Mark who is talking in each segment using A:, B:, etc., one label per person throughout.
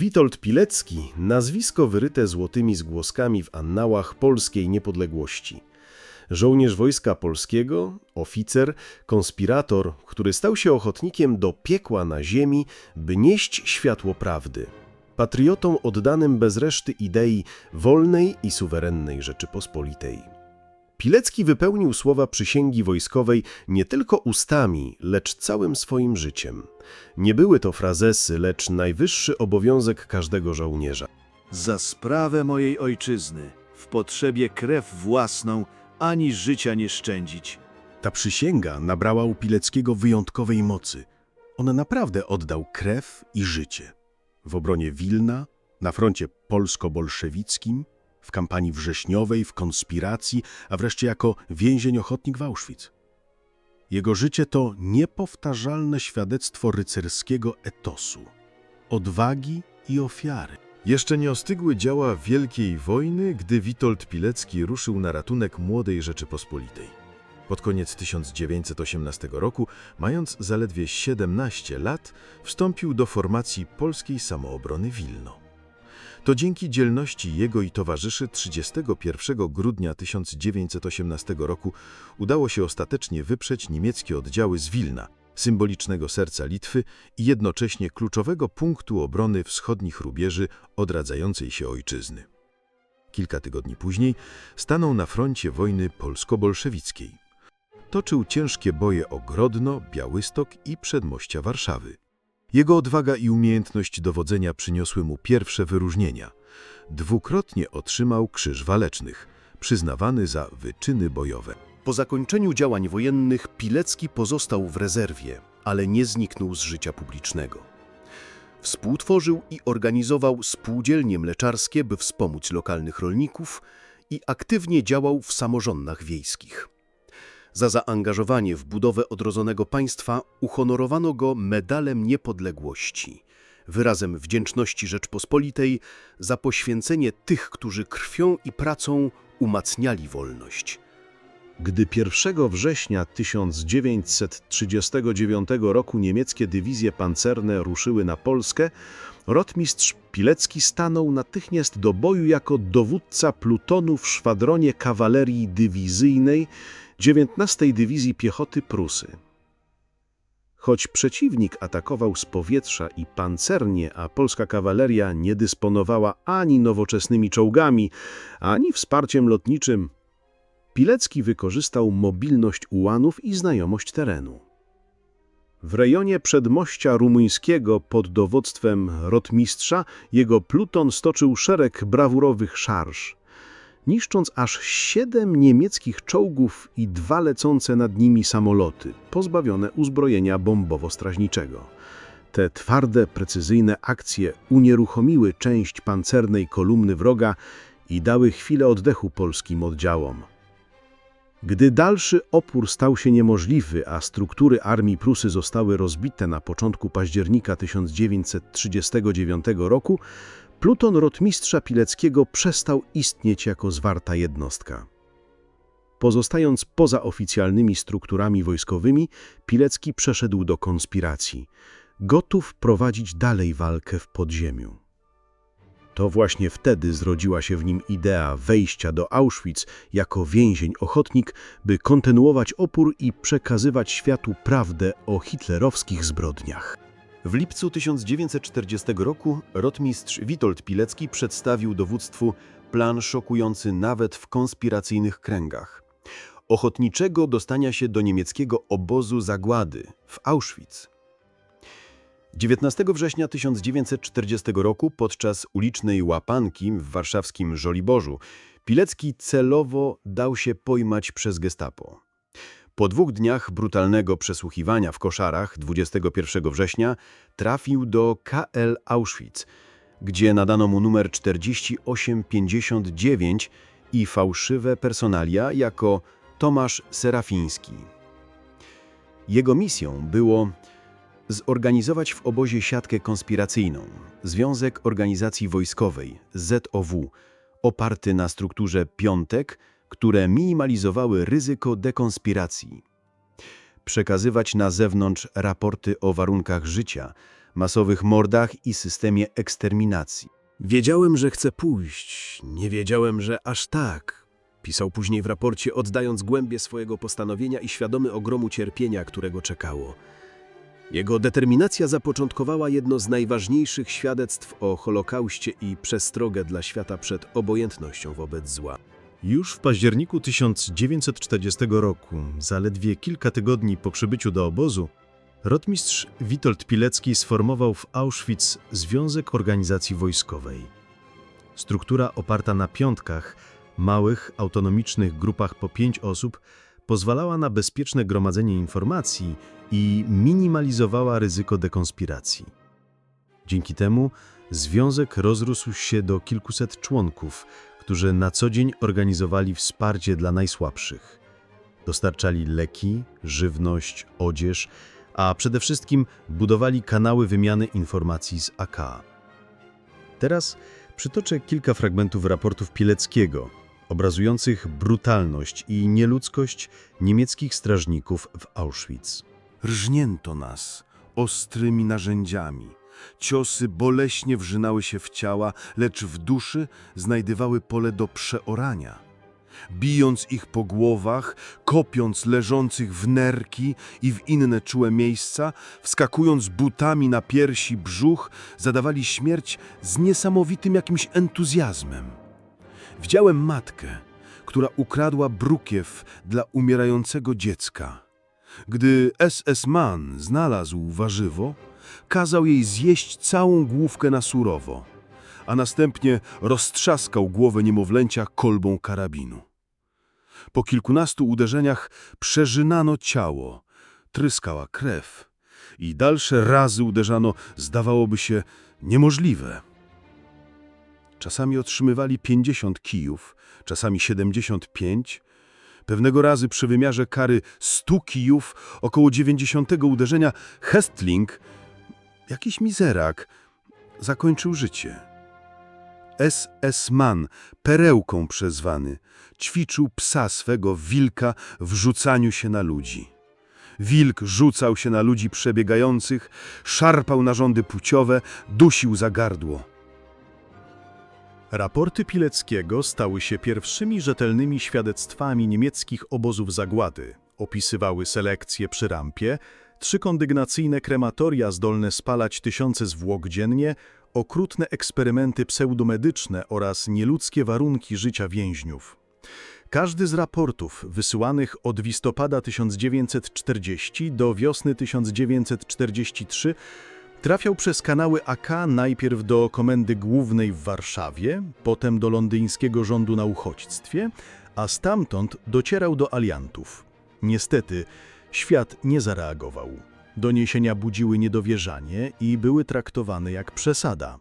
A: Witold Pilecki, nazwisko wyryte złotymi zgłoskami w annałach polskiej niepodległości. Żołnierz Wojska Polskiego, oficer, konspirator, który stał się ochotnikiem do piekła na ziemi, by nieść światło prawdy. Patriotą oddanym bez reszty idei wolnej i suwerennej Rzeczypospolitej. Pilecki wypełnił słowa przysięgi wojskowej nie tylko ustami, lecz całym swoim życiem. Nie były to frazesy, lecz najwyższy obowiązek każdego żołnierza.
B: Za sprawę mojej ojczyzny, w potrzebie krew własną, ani życia nie szczędzić.
C: Ta przysięga nabrała u Pileckiego wyjątkowej mocy. On naprawdę oddał krew i życie. W obronie Wilna, na froncie polsko-bolszewickim, w kampanii wrześniowej, w konspiracji, a wreszcie jako więzień ochotnik w Auschwitz. Jego życie to niepowtarzalne świadectwo rycerskiego etosu, odwagi i ofiary.
D: Jeszcze nie ostygły działa Wielkiej Wojny, gdy Witold Pilecki ruszył na ratunek młodej Rzeczypospolitej. Pod koniec 1918 roku, mając zaledwie 17 lat, wstąpił do formacji Polskiej Samoobrony Wilno. To dzięki dzielności jego i towarzyszy 31 grudnia 1918 roku udało się ostatecznie wyprzeć niemieckie oddziały z Wilna, symbolicznego serca Litwy i jednocześnie kluczowego punktu obrony wschodnich rubieży odradzającej się ojczyzny. Kilka tygodni później stanął na froncie wojny polsko-bolszewickiej. Toczył ciężkie boje o Grodno, Białystok i przedmościa Warszawy. Jego odwaga i umiejętność dowodzenia przyniosły mu pierwsze wyróżnienia. Dwukrotnie otrzymał Krzyż Walecznych, przyznawany za wyczyny bojowe.
A: Po zakończeniu działań wojennych Pilecki pozostał w rezerwie, ale nie zniknął z życia publicznego. Współtworzył i organizował spółdzielnie mleczarskie, by wspomóc lokalnych rolników i aktywnie działał w samorządach wiejskich. Za zaangażowanie w budowę odrodzonego państwa uhonorowano go Medalem Niepodległości, wyrazem wdzięczności Rzeczpospolitej za poświęcenie tych, którzy krwią i pracą umacniali wolność. Gdy 1 września 1939 roku niemieckie dywizje pancerne ruszyły na Polskę, rotmistrz Pilecki stanął natychmiast do boju jako dowódca plutonu w szwadronie kawalerii dywizyjnej 19 Dywizji Piechoty Prusy. Choć przeciwnik atakował z powietrza i pancernie, a polska kawaleria nie dysponowała ani nowoczesnymi czołgami, ani wsparciem lotniczym, Pilecki wykorzystał mobilność ułanów i znajomość terenu. W rejonie przedmościa rumuńskiego pod dowództwem rotmistrza jego pluton stoczył szereg brawurowych szarż, niszcząc aż siedem niemieckich czołgów i dwa lecące nad nimi samoloty, pozbawione uzbrojenia bombowo-strażniczego. Te twarde, precyzyjne akcje unieruchomiły część pancernej kolumny wroga i dały chwilę oddechu polskim oddziałom. Gdy dalszy opór stał się niemożliwy, a struktury armii Prusy zostały rozbite na początku października 1939 roku, pluton rotmistrza Pileckiego przestał istnieć jako zwarta jednostka. Pozostając poza oficjalnymi strukturami wojskowymi, Pilecki przeszedł do konspiracji, gotów prowadzić dalej walkę w podziemiu. To właśnie wtedy zrodziła się w nim idea wejścia do Auschwitz jako więzień ochotnik, by kontynuować opór i przekazywać światu prawdę o hitlerowskich zbrodniach. W lipcu 1940 roku rotmistrz Witold Pilecki przedstawił dowództwu plan szokujący nawet w konspiracyjnych kręgach. Ochotniczego dostania się do niemieckiego obozu zagłady w Auschwitz. 19 września 1940 roku podczas ulicznej łapanki w warszawskim Żoliborzu Pilecki celowo dał się pojmać przez gestapo. Po dwóch dniach brutalnego przesłuchiwania w koszarach 21 września trafił do KL Auschwitz, gdzie nadano mu numer 4859 i fałszywe personalia jako Tomasz Serafiński. Jego misją było zorganizować w obozie siatkę konspiracyjną, Związek Organizacji Wojskowej, ZOW, oparty na strukturze piątek, które minimalizowały ryzyko dekonspiracji. Przekazywać na zewnątrz raporty o warunkach życia,
B: masowych mordach i systemie eksterminacji.
C: Wiedziałem, że chcę pójść, nie wiedziałem, że aż tak. Pisał później w raporcie, oddając głębie swojego postanowienia i świadomy ogromu cierpienia, którego czekało. Jego determinacja zapoczątkowała jedno z najważniejszych świadectw o Holokauście i przestrogę dla świata przed obojętnością wobec zła.
D: Już w październiku 1940 roku, zaledwie kilka tygodni po przybyciu do obozu, rotmistrz Witold Pilecki sformował w Auschwitz Związek Organizacji Wojskowej. Struktura oparta na piątkach, małych, autonomicznych grupach po pięć osób, pozwalała na bezpieczne gromadzenie informacji i minimalizowała ryzyko dekonspiracji. Dzięki temu związek rozrósł się do kilkuset członków, którzy na co dzień organizowali wsparcie dla najsłabszych. Dostarczali leki, żywność, odzież, a przede wszystkim budowali kanały wymiany informacji z AK. Teraz przytoczę kilka fragmentów raportów Pileckiego, obrazujących brutalność i nieludzkość niemieckich strażników w Auschwitz.
B: Rżnięto nas ostrymi narzędziami. Ciosy boleśnie wrzynały się w ciała, lecz w duszy znajdywały pole do przeorania. Bijąc ich po głowach, kopiąc leżących w nerki i w inne czułe miejsca, wskakując butami na piersi, brzuch, zadawali śmierć z niesamowitym jakimś entuzjazmem. Widziałem matkę, która ukradła brukiew dla umierającego dziecka. Gdy SS-man znalazł warzywo, kazał jej zjeść całą główkę na surowo, a następnie roztrzaskał głowę niemowlęcia kolbą karabinu. Po kilkunastu uderzeniach przeżynano ciało, tryskała krew i dalsze razy uderzano zdawałoby się niemożliwe. Czasami otrzymywali 50 kijów, czasami 75, Pewnego razy przy wymiarze kary 100 kijów, około 90 uderzenia, Hestling, jakiś mizerak, zakończył życie. SS-man, perełką przezwany, ćwiczył psa swego wilka w rzucaniu się na ludzi. Wilk rzucał się na ludzi przebiegających, szarpał narządy płciowe, dusił za gardło.
C: Raporty Pileckiego stały się pierwszymi rzetelnymi świadectwami niemieckich obozów zagłady. Opisywały selekcję przy rampie, trzy kondygnacyjne krematoria zdolne spalać tysiące zwłok dziennie, okrutne eksperymenty pseudomedyczne oraz nieludzkie warunki życia więźniów. Każdy z raportów wysyłanych od listopada 1940 do wiosny 1943 Trafiał przez kanały AK najpierw do Komendy Głównej w Warszawie, potem do londyńskiego rządu na uchodźstwie, a stamtąd docierał do aliantów. Niestety, świat nie zareagował. Doniesienia budziły niedowierzanie i były traktowane jak przesada.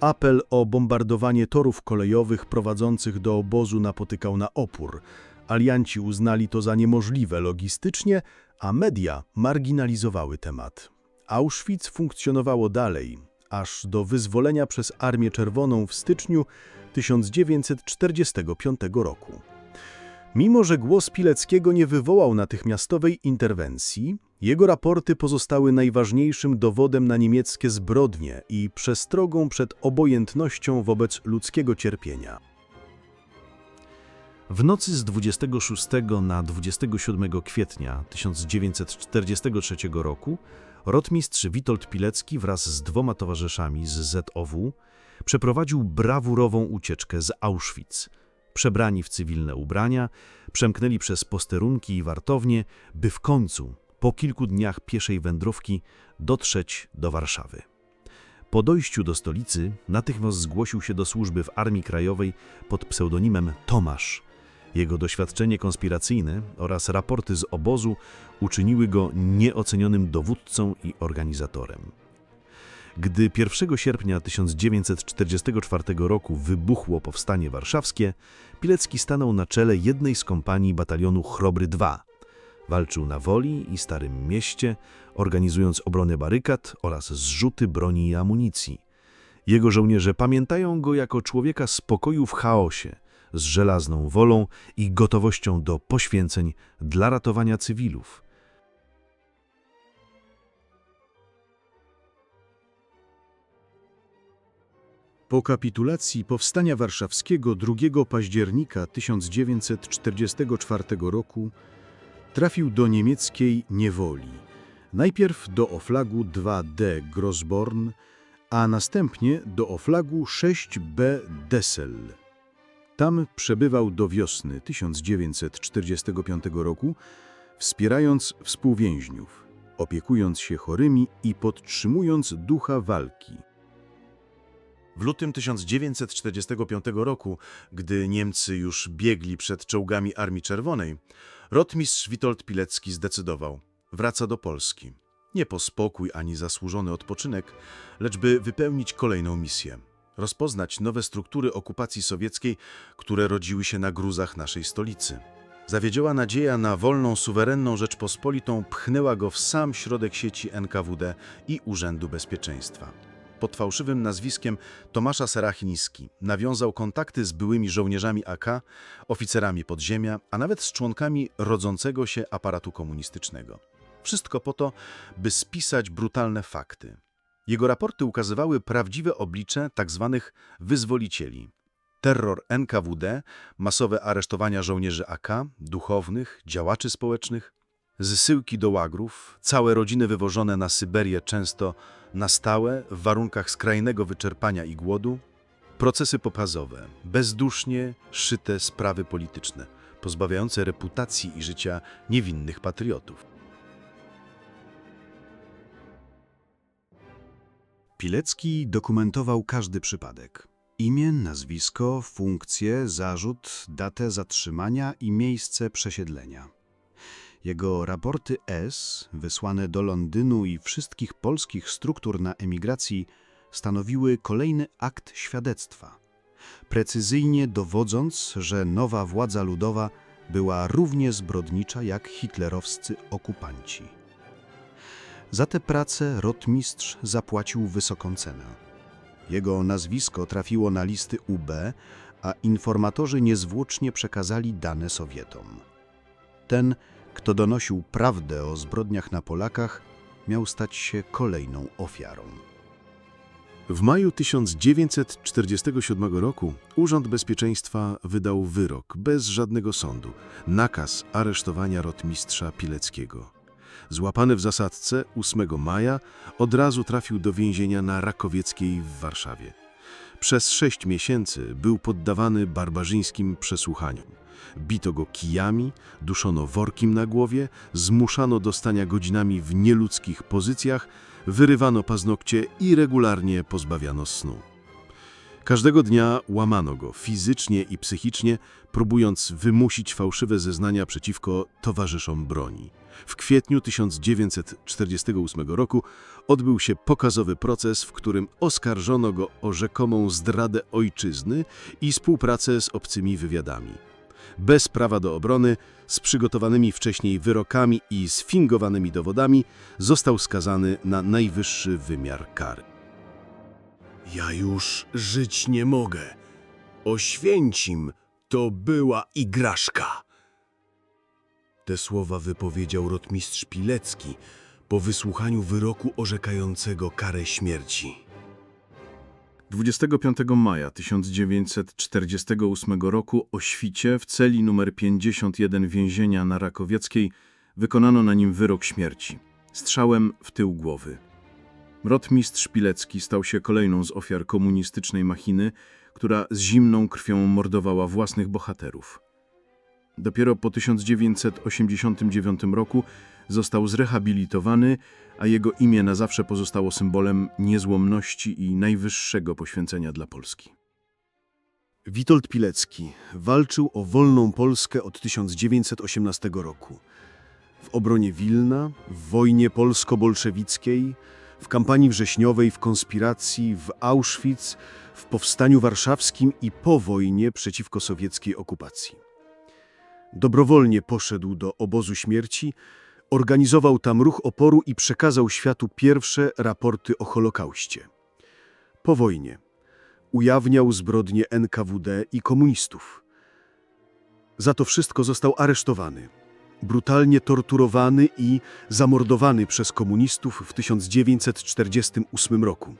C: Apel o bombardowanie torów kolejowych prowadzących do obozu napotykał na opór. Alianci uznali to za niemożliwe logistycznie, a media marginalizowały temat. Auschwitz funkcjonowało dalej, aż do wyzwolenia przez Armię Czerwoną w styczniu 1945 roku. Mimo, że głos Pileckiego nie wywołał natychmiastowej interwencji, jego raporty pozostały najważniejszym dowodem na niemieckie zbrodnie i przestrogą przed obojętnością wobec ludzkiego cierpienia.
A: W nocy z 26 na 27 kwietnia 1943 roku rotmistrz Witold Pilecki wraz z dwoma towarzyszami z ZOW przeprowadził brawurową ucieczkę z Auschwitz. Przebrani w cywilne ubrania, przemknęli przez posterunki i wartownie, by w końcu, po kilku dniach pieszej wędrówki, dotrzeć do Warszawy. Po dojściu do stolicy natychmiast zgłosił się do służby w Armii Krajowej pod pseudonimem Tomasz. Jego doświadczenie konspiracyjne oraz raporty z obozu uczyniły go nieocenionym dowódcą i organizatorem. Gdy 1 sierpnia 1944 roku wybuchło powstanie warszawskie, Pilecki stanął na czele jednej z kompanii batalionu Chrobry II. Walczył na Woli i Starym Mieście, organizując obronę barykad oraz zrzuty broni i amunicji. Jego żołnierze pamiętają go jako człowieka spokoju w chaosie, z żelazną wolą i gotowością do poświęceń dla ratowania cywilów.
C: Po kapitulacji Powstania Warszawskiego 2 października 1944 roku trafił do niemieckiej niewoli. Najpierw do Oflagu 2D Grosborn, a następnie do Oflagu 6B Dessel. Tam przebywał do wiosny 1945 roku, wspierając współwięźniów, opiekując się chorymi i podtrzymując ducha walki.
A: W lutym 1945 roku, gdy Niemcy już biegli przed czołgami Armii Czerwonej, rotmistrz Witold Pilecki zdecydował, wraca do Polski. Nie po spokój ani zasłużony odpoczynek, lecz by wypełnić kolejną misję. Rozpoznać nowe struktury okupacji sowieckiej, które rodziły się na gruzach naszej stolicy. Zawiedziała nadzieja na wolną, suwerenną Rzeczpospolitą pchnęła go w sam środek sieci NKWD i Urzędu Bezpieczeństwa pod fałszywym nazwiskiem Tomasza Serachiński nawiązał kontakty z byłymi żołnierzami AK, oficerami podziemia, a nawet z członkami rodzącego się aparatu komunistycznego. Wszystko po to, by spisać brutalne fakty. Jego raporty ukazywały prawdziwe oblicze tzw. wyzwolicieli. Terror NKWD, masowe aresztowania żołnierzy AK, duchownych, działaczy społecznych, zsyłki do łagrów, całe rodziny wywożone na Syberię często na stałe, w warunkach skrajnego wyczerpania i głodu, procesy pokazowe, bezdusznie szyte sprawy polityczne, pozbawiające reputacji i życia niewinnych patriotów.
C: Pilecki dokumentował każdy przypadek. Imię, nazwisko, funkcję, zarzut, datę zatrzymania i miejsce przesiedlenia. Jego raporty S, wysłane do Londynu i wszystkich polskich struktur na emigracji, stanowiły kolejny akt świadectwa, precyzyjnie dowodząc, że nowa władza ludowa była równie zbrodnicza jak hitlerowscy okupanci. Za tę pracę rotmistrz zapłacił wysoką cenę. Jego nazwisko trafiło na listy UB, a informatorzy niezwłocznie przekazali dane Sowietom. Ten, kto donosił prawdę o zbrodniach na Polakach, miał stać się kolejną ofiarą.
B: W maju 1947 roku Urząd Bezpieczeństwa wydał wyrok bez żadnego sądu, nakaz aresztowania rotmistrza Pileckiego. Złapany w zasadzce 8 maja od razu trafił do więzienia na Rakowieckiej w Warszawie. Przez sześć miesięcy był poddawany barbarzyńskim przesłuchaniom. Bito go kijami, duszono workiem na głowie, zmuszano do stania godzinami w nieludzkich pozycjach, wyrywano paznokcie i regularnie pozbawiano snu. Każdego dnia łamano go fizycznie i psychicznie, próbując wymusić fałszywe zeznania przeciwko towarzyszom broni. W kwietniu 1948 roku odbył się pokazowy proces, w którym oskarżono go o rzekomą zdradę ojczyzny i współpracę z obcymi wywiadami. Bez prawa do obrony, z przygotowanymi wcześniej wyrokami i sfingowanymi dowodami, został skazany na najwyższy wymiar kary.
C: Ja już żyć nie mogę. Oświęcim to była igraszka. Te słowa wypowiedział rotmistrz Pilecki po wysłuchaniu wyroku orzekającego karę śmierci.
E: 25 maja 1948 roku o świcie w celi numer 51 więzienia na Rakowieckiej wykonano na nim wyrok śmierci, strzałem w tył głowy. Rotmistrz Pilecki stał się kolejną z ofiar komunistycznej machiny, która z zimną krwią mordowała własnych bohaterów. Dopiero po 1989 roku został zrehabilitowany, a jego imię na zawsze pozostało symbolem niezłomności i najwyższego poświęcenia dla Polski.
C: Witold Pilecki walczył o wolną Polskę od 1918 roku. W obronie Wilna, w wojnie polsko-bolszewickiej, w kampanii wrześniowej, w konspiracji, w Auschwitz, w powstaniu warszawskim i po wojnie przeciwko sowieckiej okupacji. Dobrowolnie poszedł do obozu śmierci, organizował tam ruch oporu i przekazał światu pierwsze raporty o Holokauście. Po wojnie ujawniał zbrodnie NKWD i komunistów. Za to wszystko został aresztowany, brutalnie torturowany i zamordowany przez komunistów w 1948 roku.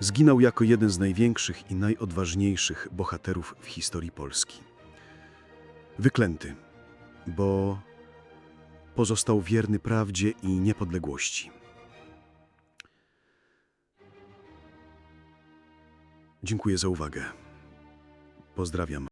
C: Zginął jako jeden z największych i najodważniejszych bohaterów w historii Polski. Wyklęty, bo pozostał wierny prawdzie i niepodległości. Dziękuję za uwagę. Pozdrawiam.